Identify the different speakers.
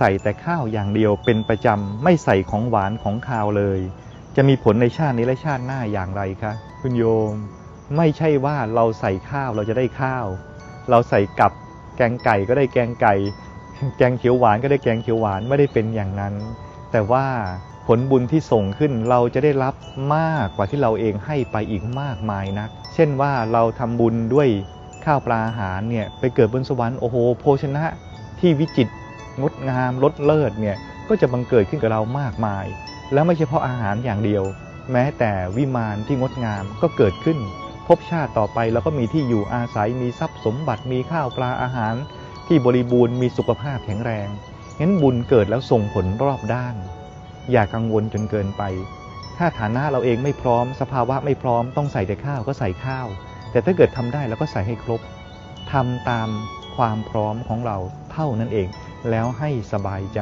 Speaker 1: ใส่แต่ข้าวอย่างเดียวเป็นประจำไม่ใส่ของหวานของคาวเลย จะมีผลในชาตินี้และชาติหน้าอย่างไรคะคุณโยม ไม่ใช่ว่าเราใส่ข้าวเราจะได้ข้าว เราใส่กับแกงไก่ก็ได้แกงไก่ แกงเขียวหวานก็ได้แกงเขียวหวานไม่ได้เป็นอย่างนั้น แต่ว่าผลบุญที่ส่งขึ้นเราจะได้รับมากกว่าที่เราเองให้ไปอีกมากมายนัก เช่นว่าเราทำบุญด้วยข้าวปลาอาหารเนี่ยไปเกิดบนสวรรค์โอ้โหโภชนะที่วิจิตร งดงามลดเลิศเนี่ยก็จะบังเกิดขึ้นกับเรามากมาย แล้วไม่เฉพาะอาหารอย่างเดียว แม้แต่วิมานที่งดงามก็เกิดขึ้นภพชาติต่อไปเราก็มีที่อยู่อาศัยมีทรัพย์สมบัติมีข้าวปลาอาหาร ที่บริบูรณ์มีสุขภาพแข็งแรงงั้นบุญเกิดแล้วส่งผลรอบด้าน อย่ากังวลจนเกินไป ถ้าฐานะเราเองไม่พร้อม สภาวะไม่พร้อมต้องใส่แต่ข้าวก็ใส่ข้าว แต่ถ้าเกิดทำได้เราก็ใส่ให้ครบทำตาม ความพร้อมของเราเท่านั้นเอง แล้วให้สบายใจ